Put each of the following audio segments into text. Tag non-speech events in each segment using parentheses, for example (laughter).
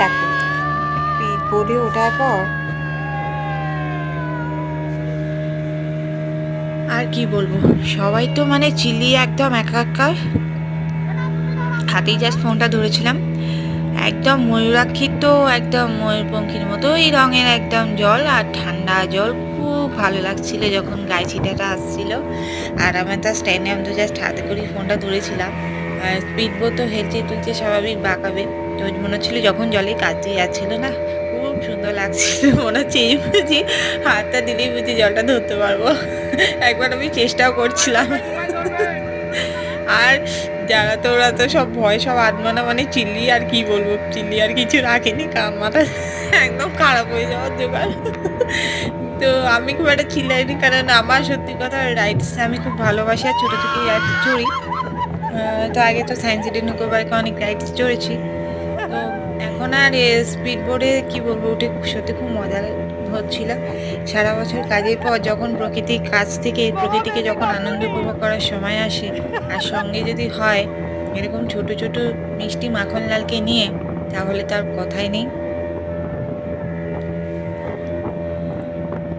দেখো। বোর্ডে ওঠার পর আর কি বলব? সবাই তো মানে চিল্লি একদম একাকার। হাতেই জাস্ট ফোনটা ধরেছিলাম। একদম ময়ূরাক্ষীর তো একদম ময়ূরপঙ্খীর মতো এই রঙের একদম জল আর ঠান্ডা জল খুব ভালো লাগছিল যখন গায়ে ছিটাটা আসছিল। আর আমার তার স্ট্যান্ডে আমি তো জাস্ট হাতে করে ফোনটা ধরেছিলাম। আর স্পিড বোট তো হেলতে তুলতে স্বাভাবিক বাঁকাবে তো মনে হচ্ছিল যখন জলে কাজে যাচ্ছিল না, খুব সুন্দর লাগছিল। (laughs) মনে হচ্ছে এই বুঝি হাতটা দিলেই বুঝি জলটা ধরতে পারব। (laughs) একবার আমি চেষ্টাও করছিলাম। আর যারা তো ওরা তো সব ভয়, সব আত্মনা মানে চিল্লি আর কি বলব, চিল্লি আর কিছু রাখেনি মাথা একদম খারাপ হয়ে যাওয়ার জোগাড়। (laughs) তো আমি খুব একটা চিল্লাইনি, কারণ আমার সত্যি কথা রাইডস আমি খুব ভালোবাসি আর ছোটো থেকেই চড়ি। তো আগে তো সায়েন্স সিটি নিকোবাইকে অনেক রাইডস চড়েছি তো এখন আর স্পিড বোর্ডে কী বলব উঠে সত্যি খুব মজা হচ্ছিল। সারা বছর কাজের পর যখন প্রকৃতির কাছ থেকে, প্রকৃতিকে যখন আনন্দ উপভোগ করার সময় আসে, আর সঙ্গে যদি হয়, এরকম ছোট ছোট মিষ্টি মাখনলালকে নিয়ে, তাহলে তার কথাই নেই।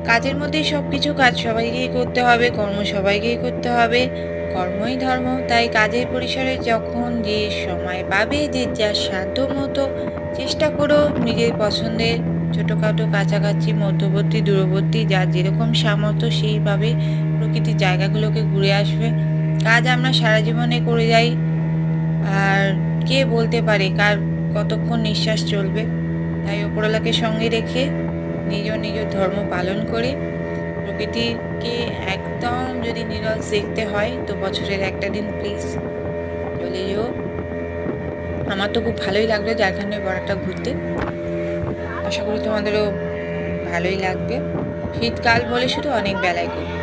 কাজের মধ্যেই সব কিছু কাজ সবাইকেই করতে হবে, কর্ম সবাইকেই করতে হবে। কর্মই ধর্ম, তাই কাজের পরিসরে যখন যে সময় পাবে, যে যার সাধ্য মতো চেষ্টা করো নিজের পছন্দের ছোটোখাটো কাছাকাছি, মধ্যবর্তী, দূরবর্তী, যার যেরকম সামর্থ্য সেইভাবে প্রকৃতির জায়গাগুলোকে ঘুরে আসবে। কাজ আমরা সারা জীবনে করে যাই, আর কে বলতে পারে কার কতক্ষণ নিঃশ্বাস চলবে। তাই ওপরওয়ালাকে সঙ্গে রেখে নিজ নিজ ধর্ম পালন করে প্রকৃতিকে একদম যদি নিরজ দেখতে হয়, তো বছরের একটা দিন প্লিজ চলে যেও। আমার তো খুব ভালোই লাগল ঝাড়খণ্ডের বড়াটা ঘুরতে। আশা করি তোমাদেরও ভালোই লাগবে। শীতকাল বলে শুধু অনেক বেলায় করতে